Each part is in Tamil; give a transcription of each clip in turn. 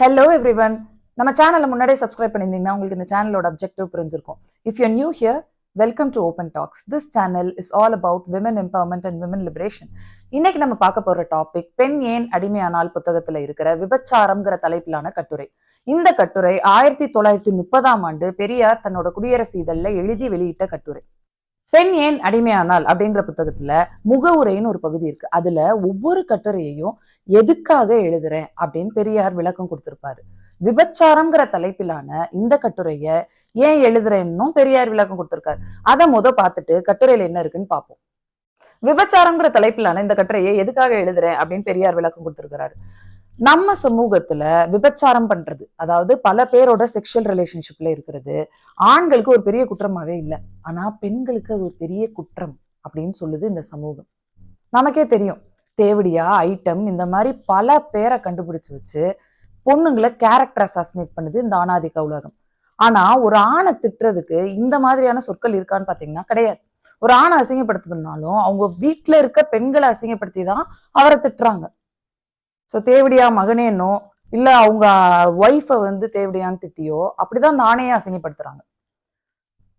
ஹலோ எவ்ரி ஒன் நம்ம சேனலை முன்னாடியே சப்ஸ்கிரைப் பண்ணியிருந்தீங்கன்னா உங்களுக்கு இந்த சேனலோட அப்ஜெக்டிவ் புரிஞ்சிருக்கும். If you new here welcome to open talks this channel is all about women empowerment and women liberation இன்னைக்கு நம்ம பார்க்க போற டாபிக் பெண் ஏன் அடிமையானால் புத்தகத்தில் இருக்கிற விபச்சாரம்ங்கிற தலைப்பிலான கட்டுரை. இந்த கட்டுரை ஆயிரத்தி தொள்ளாயிரத்தி முப்பதாம் ஆண்டு பெரியார் தன்னோட குடியரசு இதழில் எழுதி வெளியிட்ட கட்டுரை. பெண் ஏன் அடிமையானால் அப்படிங்கிற புத்தகத்துல முகவுரைன்னு ஒரு பகுதி இருக்கு. அதுல ஒவ்வொரு கட்டுரையையும் எதுக்காக எழுதுறேன் அப்படின்னு பெரியார் விளக்கம் கொடுத்திருப்பாரு. விபச்சாரம்ங்கிற தலைப்பிலான இந்த கட்டுரைய ஏன் எழுதுறேன்னும் பெரியார் விளக்கம் கொடுத்திருக்காரு. அதை முத பார்த்துட்டு கட்டுரையில என்ன இருக்குன்னு பார்ப்போம். விபச்சாரம்ங்கிற தலைப்பிலான இந்த கட்டுரையை எதுக்காக எழுதுறேன் அப்படின்னு பெரியார் விளக்கம் கொடுத்திருக்கிறாரு. நம்ம சமூகத்துல விபச்சாரம் பண்றது அதாவது பல பேரோட செக்ஷுவல் ரிலேஷன்ஷிப்ல இருக்கிறது ஆண்களுக்கு ஒரு பெரிய குற்றமாவே இல்லை. ஆனா பெண்களுக்கு அது ஒரு பெரிய குற்றம் அப்படின்னு சொல்லுது இந்த சமூகம். நமக்கே தெரியும் தேவடியா ஐட்டம் இந்த மாதிரி பல பேரை கண்டுபிடிச்சு வச்சு பொண்ணுங்களை கேரக்டர் அசாசினேட் பண்ணுது இந்த ஆணாதிக்க உலகம். ஆனா ஒரு ஆணை திட்டுறதுக்கு இந்த மாதிரியான சொற்கள் இருக்கான்னு பாத்தீங்கன்னா கிடையாது. ஒரு ஆணை அசிங்கப்படுத்துதுனாலும் அவங்க வீட்டுல இருக்க பெண்களை அசிங்கப்படுத்தி தான் அவரை திட்டுறாங்க. ஸோ தேவடியா மகனேனோ இல்லை அவங்க ஒய்ஃபை வந்து தேவடியான்னு திட்டியோ அப்படிதான் நானே அசிங்கப்படுத்துறாங்க.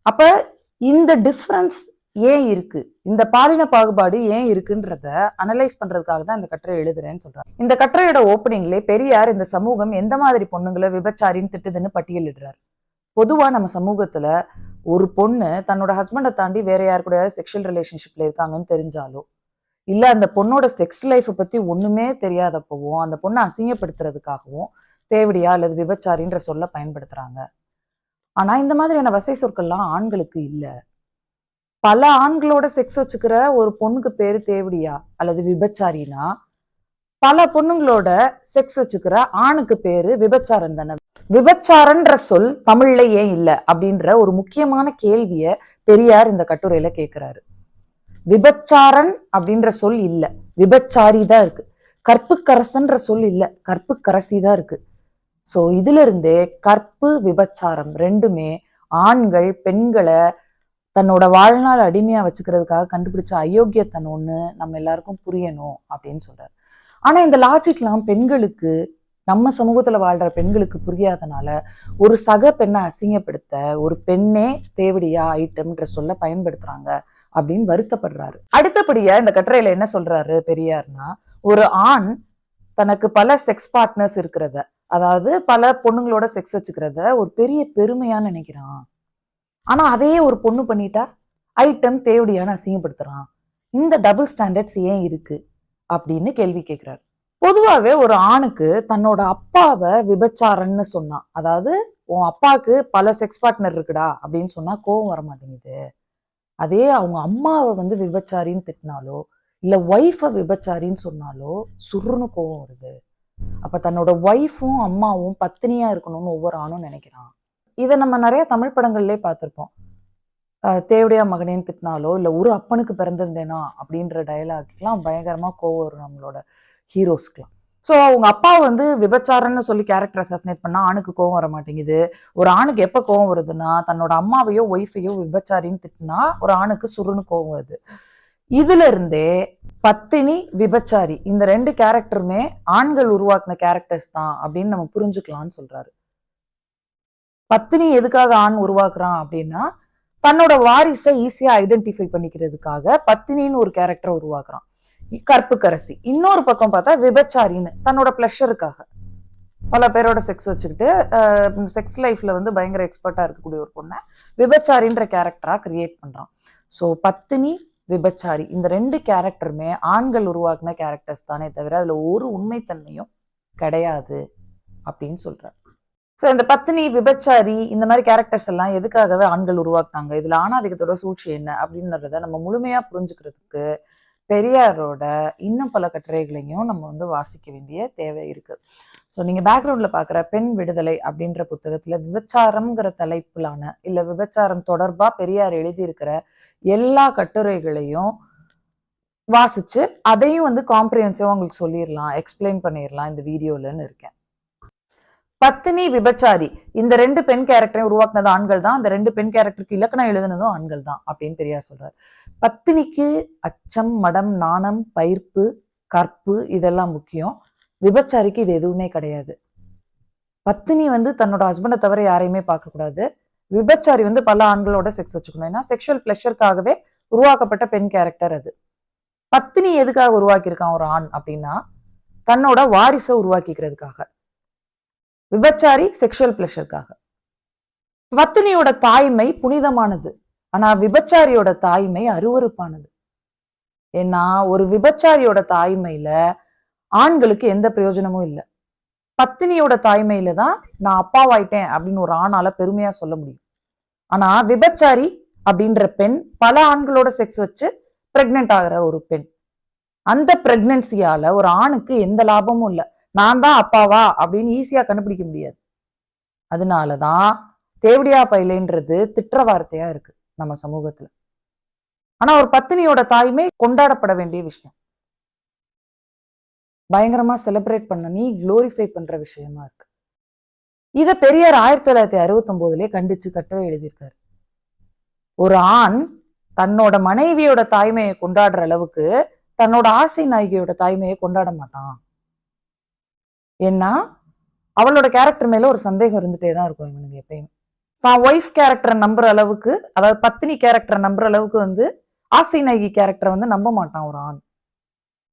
அப்ப இந்த டிஃப்ரென்ஸ் ஏன் இருக்கு? இந்த பாலின பாகுபாடு ஏன் இருக்குன்றத அனலைஸ் பண்றதுக்காக தான் இந்த கட்டுரை எழுதுறேன்னு சொல்றாரு இந்த கட்டுரையோட ஓப்பனிங்லே பெரியார் இந்த சமூகம் எந்த மாதிரி பொண்ணுங்களை விபச்சாரின்னு திட்டுதுன்னு பட்டியலிடுறாரு. பொதுவா நம்ம சமூகத்துல ஒரு பொண்ணு தன்னோட ஹஸ்பண்டை தாண்டி வேற யார் கூட செக்ஷுவல் ரிலேஷன்ஷிப்ல இருக்காங்கன்னு தெரிஞ்சாலோ இல்லை அந்த பொண்ணோட செக்ஸ் லைஃப்பை பற்றி ஒன்றுமே தெரியாதப்பவும் அந்த பொண்ணை அசிங்கப்படுத்துறதுக்காகவும் தேவடியா அல்லது விபச்சாரின்ற சொல்ல பயன்படுத்துகிறாங்க ஆனால் இந்த மாதிரியான வசை சொற்கள்லாம் ஆண்களுக்கு இல்லை. பல ஆண்களோட செக்ஸ் வச்சுக்கிற ஒரு பொண்ணுக்கு பேர் தேவடியா அல்லது விபச்சாரினா பல பொண்ணுங்களோட செக்ஸ் வச்சுக்கிற ஆணுக்கு பேரு விபச்சாரம் தானே. விபச்சாரன்ற சொல் தமிழ்ல ஏன் இல்லை அப்படின்ற ஒரு முக்கியமான கேள்வியை பெரியார் இந்த கட்டுரையில கேட்கிறாரு விபச்சாரன் அப்படின்ற சொல் இல்லை. விபச்சாரி தான் இருக்கு. கற்புக்கரசன்ற சொல் இல்லை. கற்புக்கரசி தான் இருக்கு. ஸோ இதுல இருந்தே கற்பு விபச்சாரம் ரெண்டுமே ஆண்கள் பெண்களை தன்னோட வாழ்நாள் அடிமையா வச்சுக்கிறதுக்காக கண்டுபிடிச்ச அயோக்கியத்தன் ஒண்ணு நம்ம எல்லாருக்கும் புரியணும் அப்படின்னு சொல்றாரு. ஆனா இந்த லாஜிக்லாம் பெண்களுக்கு நம்ம சமூகத்துல வாழ்ற பெண்களுக்கு புரியாதனால ஒரு சக பெண்ணை அசிங்கப்படுத்த ஒரு பெண்ணே தேவடியா ஐட்டம்ன்ற சொல்ல பயன்படுத்துறாங்க. அப்படின்னு வருத்தப்படுறாரு. அடுத்தபடியா இந்த கட்டுரையில என்ன சொல்றாரு பெரியார்னா ஒரு ஆண் தனக்கு பல செக்ஸ் பார்ட்னர்ஸ் இருக்கிறத அதாவது பல பொண்ணுங்களோட செக்ஸ் வச்சுக்கிறத ஒரு பெரிய பெருமையான்னு நினைக்கிறான். ஆனா அதையே ஒரு பொண்ணு பண்ணிட்டா ஐட்டம் தேவடியான அசிங்கப்படுத்துறான். இந்த டபுள் ஸ்டாண்டர்ட்ஸ் ஏன் இருக்கு? அப்படின்னு கேள்வி கேட்கிறாரு பொதுவாகவே ஒரு ஆணுக்கு தன்னோட அப்பாவை விபச்சாரன்னு சொன்னான். அதாவது உன் அப்பாவுக்கு பல செக்ஸ் பார்ட்னர் இருக்குடா அப்படின்னு சொன்னா கோவம் வர மாட்டேங்குது அதே அவங்க அம்மாவை வந்து விபச்சாரின்னு திட்டினாலோ இல்லை ஒய்ஃபை விபச்சாரின்னு சொன்னாலோ சுருன்னு கோவம் வருது. அப்போ தன்னோட ஒய்ஃபும் அம்மாவும் பத்தினியா இருக்கணும்னு ஒவ்வொரு ஆணும் நினைக்கிறான். இதை நம்ம நிறைய தமிழ் படங்கள்லேயே பார்த்துருப்போம். தேவடையா மகனேன்னு திட்டினாலோ இல்லை ஒரு அப்பனுக்கு பிறந்திருந்தேனா அப்படின்ற டயலாக்லாம் பயங்கரமாக கோவம் வரும் நம்மளோட ஹீரோஸ்க்குலாம் ஸோ அவங்க அப்பா வந்து விபச்சாரன்னு சொல்லி கேரக்டர் அசாசினேட் பண்ணால் ஆணுக்கு கோவம் வர மாட்டேங்குது. ஒரு ஆணுக்கு எப்போ கோவம் வருதுன்னா தன்னோட அம்மாவையோ ஒய்ஃபையோ விபச்சாரின்னு திட்டினா ஒரு ஆணுக்கு சுருன்னு கோவம் வருது. இதுல இருந்தே பத்தினி விபச்சாரி இந்த ரெண்டு கேரக்டருமே ஆண்கள் உருவாக்குன கேரக்டர்ஸ் தான் அப்படின்னு நம்ம புரிஞ்சுக்கலாம்னு சொல்றாரு. பத்தினி எதுக்காக ஆண் உருவாக்குறான் அப்படின்னா தன்னோட வாரிசை ஈஸியா ஐடென்டிஃபை பண்ணிக்கிறதுக்காக பத்தினின்னு ஒரு கேரக்டரை உருவாக்குறான். கற்புக்கரசி. இன்னொரு பக்கம் பார்த்தா விபச்சாரின்னு தன்னோட ப்ளஷருக்காக பல பேரோட செக்ஸ் வச்சுக்கிட்டு செக்ஸ் லைஃப்ல வந்து பயங்கர எக்ஸ்பர்ட்டா இருக்கக்கூடிய ஒரு பொண்ணை விபச்சாரின்ற கேரக்டரா கிரியேட் பண்றான். ஸோ பத்தினி விபச்சாரி இந்த ரெண்டு கேரக்டருமே ஆண்கள் உருவாக்குன கேரக்டர்ஸ் தானே தவிர அதுல ஒரு உண்மைத்தன்மையும் கிடையாது அப்படின்னு சொல்றாரு. ஸோ இந்த பத்தினி விபச்சாரி இந்த மாதிரி கேரக்டர்ஸ் எல்லாம் எதுக்காகவே ஆண்கள் உருவாக்குனாங்க? இதுல ஆணாதிக்கத்தோட சூழ்ச்சி என்ன? அப்படின்றத நம்ம முழுமையா புரிஞ்சுக்கிறதுக்கு பெரியாரோட இன்னும் பல கட்டுரைகளையும் நம்ம வந்து வாசிக்க வேண்டிய தேவை இருக்கு. ஸோ நீங்கள் பேக்ரவுண்டில் பார்க்குற பெண் விடுதலை அப்படின்ற புத்தகத்தில் விபச்சாரம்ங்கிற தலைப்பிலான இல்லை விபச்சாரம் தொடர்பாக பெரியார் எழுதியிருக்கிற எல்லா கட்டுரைகளையும் வாசித்து அதையும் வந்து காம்ப்ரிஹென்சிவாக உங்களுக்கு சொல்லிடலாம் எக்ஸ்பிளைன் பண்ணிடலாம் இந்த வீடியோலன்னு இருக்கேன். பத்தினி விபச்சாரி. இந்த ரெண்டு பெண் கேரக்டரையும் உருவாக்குனது ஆண்கள் தான் அந்த ரெண்டு பெண் கேரக்டருக்கு இலக்கணம் எழுதுனதும் ஆண்கள் தான் அப்படின்னு பெரியார் சொல்றாரு. பத்தினிக்கு அச்சம் மடம் நாணம் பயிர்ப்பு கற்பு இதெல்லாம் முக்கியம். விபச்சாரிக்கு இது எதுவுமே கிடையாது. பத்தினி வந்து தன்னோட ஹஸ்பண்டை தவிர யாரையுமே பார்க்கக்கூடாது விபச்சாரி வந்து பல ஆண்களோட செக்ஸ் வச்சுக்கணும். ஏன்னா செக்ஷுவல் பிளஷருக்காகவே உருவாக்கப்பட்ட பெண் கேரக்டர் அது. பத்தினி எதுக்காக உருவாக்கியிருக்கான் ஒரு ஆண் அப்படின்னா தன்னோட வாரிசை உருவாக்கிக்கிறதுக்காக. விபச்சாரி செக்ஷுவல் பிளஷருக்காக பத்தினியோட தாய்மை புனிதமானது. ஆனா விபச்சாரியோட தாய்மை அருவருப்பானது. ஏன்னா ஒரு விபச்சாரியோட தாய்மையில ஆண்களுக்கு எந்த பிரயோஜனமும் இல்லை. பத்தினியோட தாய்மையில தான் நான் அப்பாவாயிட்டேன் அப்படின்னு ஒரு ஆணால பெருமையா சொல்ல முடியும். ஆனா விபச்சாரி அப்படின்ற பெண் பல ஆண்களோட செக்ஸ் வச்சு பிரெக்னென்ட் ஆகிற ஒரு பெண். அந்த பிரெக்னன்சியால ஒரு ஆணுக்கு எந்த லாபமும் இல்லை. நான் தான் அப்பாவா அப்படின்னு ஈஸியா கண்டுபிடிக்க முடியாது. அதனாலதான் தேவடியா பயிலைன்றது திட்ட வார்த்தையா இருக்கு நம்ம சமூகத்துல. ஆனா ஒரு பத்தினியோட தாய்மை கொண்டாடப்பட வேண்டிய விஷயம். பயங்கரமா செலிப்ரேட் பண்ண நீ குளோரிஃபை பண்ற விஷயமா இருக்கு. இதை பெரியார் ஆயிரத்தி தொள்ளாயிரத்தி அறுபத்தி ஒன்பதுலயே கண்டிச்சு கட்டுரை எழுதியிருக்காரு. ஒரு ஆண் தன்னோட மனைவியோட தாய்மையை கொண்டாடுற அளவுக்கு தன்னோட ஆசை நாயகியோட தாய்மையை கொண்டாட மாட்டான். ஏன்னா அவளோட கேரக்டர் மேல ஒரு சந்தேகம் இருந்துட்டே தான் இருக்கும் இவனுக்கு எப்பயுமே. தான் ஒய்ஃப் கேரக்டரை நம்புற அளவுக்கு அதாவது பத்தினி கேரக்டரை நம்புற அளவுக்கு வந்து ஆசை நாயகி கேரக்டரை வந்து நம்ப மாட்டான் ஒரு ஆண்.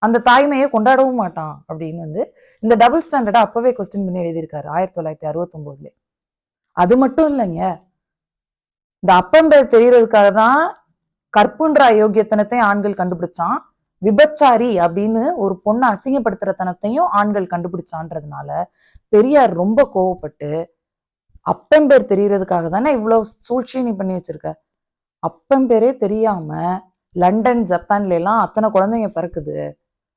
அந்த தாய்மையை கொண்டாடவும் மாட்டான் அப்படின்னு வந்து இந்த டபுள் ஸ்டாண்டர்டா அப்பவே கொஸ்டின் பண்ணி எழுதியிருக்காரு ஆயிரத்தி தொள்ளாயிரத்தி அறுபத்தி அது மட்டும் இல்லைங்க. இந்த அப்பம்பேர் தெரியறதுக்காக தான் கற்புன்ற அயோக்கியத்தனத்தையும் ஆண்கள் கண்டுபிடிச்சான். விபச்சாரி அப்படின்னு ஒரு பொண்ணை அசிங்கப்படுத்துற தனத்தையும் ஆண்கள் கண்டுபிடிச்சான்றதுனால பெரியார் ரொம்ப கோவப்பட்டு அப்பம்பேர் தெரியறதுக்காக தானே இவ்வளவு சூழ்ச்சி நீ பண்ணி வச்சிருக்க? அப்பம்பேரே தெரியாம லண்டன் ஜப்பான்ல எல்லாம் அத்தனை குழந்தைங்க பிறக்குது.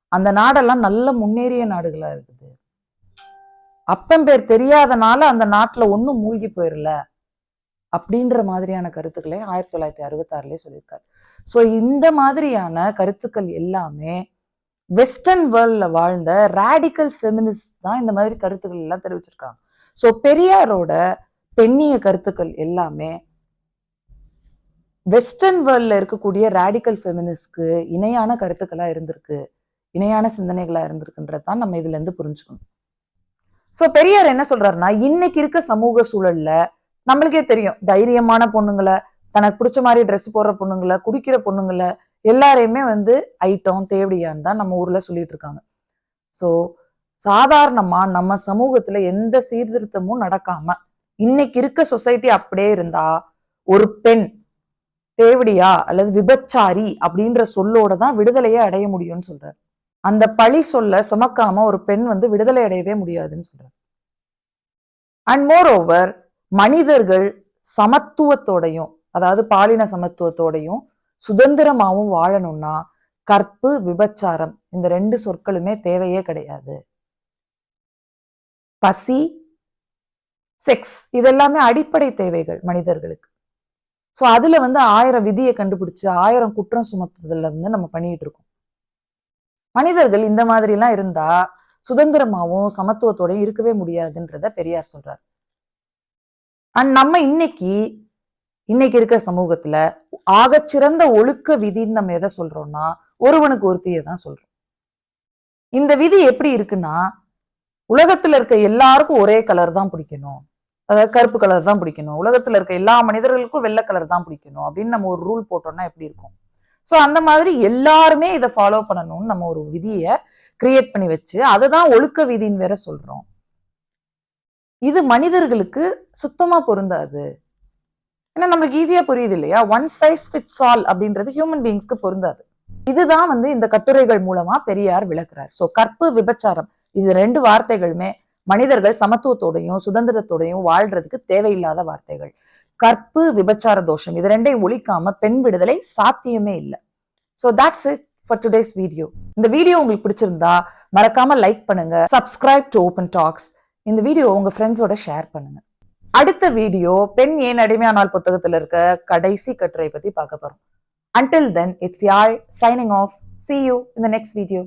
அந்த நாடெல்லாம் நல்ல முன்னேறிய நாடுகளா இருக்குது. அப்பம்பேர் தெரியாதனால அந்த நாட்டுல ஒன்றும் மூழ்கி போயிடல அப்படின்ற மாதிரியான கருத்துக்களை ஆயிரத்தி தொள்ளாயிரத்தி அறுபத்தாறுலேயே சொல்லியிருக்காரு. ஸோ இந்த மாதிரியான கருத்துக்கள் எல்லாமே வெஸ்டர்ன் வேர்ல்ட்ல வாழ்ந்த ரேடிக்கல் ஃபெமினிஸ்ட் தான் இந்த மாதிரி கருத்துக்கள் எல்லாம் தெரிவிச்சிருக்காங்க. ஸோ பெரியாரோட பெண்ணிய கருத்துக்கள் எல்லாமே வெஸ்டர்ன் வேர்ல்ட்ல இருக்கக்கூடிய ரேடிக்கல் ஃபெமினிஸ்ட்க்கு இணையான கருத்துக்களாக இருந்திருக்கு. இணையான சிந்தனைகளாக இருந்திருக்குன்றது தான் நம்ம இதுலேருந்து புரிஞ்சுக்கணும். ஸோ பெரியார் என்ன சொல்றாருன்னா இன்னைக்கு இருக்க சமூக சூழல்ல நம்மளுக்கே தெரியும் தைரியமான பொண்ணுங்களை தனக்கு பிடிச்ச மாதிரி ட்ரெஸ் போடுற பொண்ணுங்களை குடிக்கிற பொண்ணுங்களை எல்லாரையுமே வந்து ஐட்டம் தேவடியான்னு தான் நம்ம ஊர்ல சொல்லிட்டு இருக்காங்க. ஸோ சாதாரணமா நம்ம சமூகத்துல எந்த சீர்திருத்தமும் நடக்காம இன்னைக்கு இருக்க சொசைட்டி அப்படியே இருந்தா ஒரு பெண் தேவடியா அல்லது விபச்சாரி அப்படின்ற சொல்லோட தான் விடுதலையை அடைய முடியும்னு சொல்றாரு. அந்த பழி சொல்ல சுமக்காம ஒரு பெண் வந்து விடுதலை அடையவே முடியாதுன்னு சொல்றாரு. அண்ட் மோர் ஓவர் மனிதர்கள் சமத்துவத்தோடையும் அதாவது பாலின சமத்துவத்தோடையும் சுதந்திரமாவும் வாழணும்னா கற்பு விபச்சாரம் இந்த ரெண்டு சொற்களுமே தேவையே கிடையாது. பசி செக்ஸ் இதெல்லாமே அடிப்படை தேவைகள் மனிதர்களுக்கு. ஸோ அதுல வந்து ஆயிரம் விதியை கண்டுபிடிச்சு ஆயிரம் குற்றம் சுமத்துதல்ல வந்து நம்ம பண்ணிட்டு இருக்கோம். மனிதர்கள் இந்த மாதிரி எல்லாம் இருந்தா சுதந்திரமாவும் சமத்துவத்தோடயும் இருக்கவே முடியாதுன்றத பெரியார் சொல்றார். அண்ட் நம்ம இன்னைக்கு இன்னைக்கு இருக்க சமூகத்துல ஆகச்சிறந்த ஒழுக்க விதின்னு நம்ம எதை சொல்றோம்னா ஒருவனுக்கு ஒருத்தியை தான் சொல்றோம். இந்த விதி எப்படி இருக்குன்னா உலகத்துல இருக்க எல்லாருக்கும் ஒரே கலர் தான் பிடிக்கணும். அதாவது கருப்பு கலர் தான் பிடிக்கணும். உலகத்துல இருக்க எல்லா மனிதர்களுக்கும் வெள்ளை கலர் தான் பிடிக்கணும் அப்படின்னு நம்ம ஒரு ரூல் போட்டோம்னா எப்படி இருக்கும்? ஸோ அந்த மாதிரி எல்லாருமே இதை ஃபாலோ பண்ணணும்னு நம்ம ஒரு விதியை கிரியேட் பண்ணி வச்சு அதை தான் ஒழுக்க விதின்னு வேற சொல்றோம். இது மனிதர்களுக்கு சுத்தமா பொருந்தாது. ஏன்னா நம்மளுக்கு ஈஸியா புரியுது இல்லையா? ஒன் சைஸ் ஃபிட்ஸ் ஆல் அப்படின்றது ஹியூமன் பீயிங்ஸ்க்கு பொருந்தாது. இதுதான் வந்து இந்த கட்டுரைகள் மூலமா பெரியார் விளக்குறார். ஸோ கற்பு விபச்சாரம் இது ரெண்டு வார்த்தைகளுமே மனிதர்கள் சமத்துவத்தோடையும் சுதந்திரத்தோடையும் வாழ்றதுக்கு தேவையில்லாத வார்த்தைகள். கற்பு விபச்சார தோஷம் இது ரெண்டையும் ஒழிக்காம பெண் விடுதலை சாத்தியமே இல்லை. So that's it for today's video இந்த வீடியோ உங்களுக்கு பிடிச்சிருந்தா மறக்காம லைக் பண்ணுங்க சப்ஸ்கிரைப் டு ஓப்பன் டாக்ஸ் இந்த வீடியோ உங்க ஃப்ரெண்ட்ஸோட ஷேர் பண்ணுங்க. அடுத்த வீடியோ பெண் ஏன் அடிமையானால் புத்தகத்துல இருக்க கடைசி கட்டுரை பத்தி பார்க்க போறோம். Until then it's Yazh signing off see you இந்த நெக்ஸ்ட் வீடியோ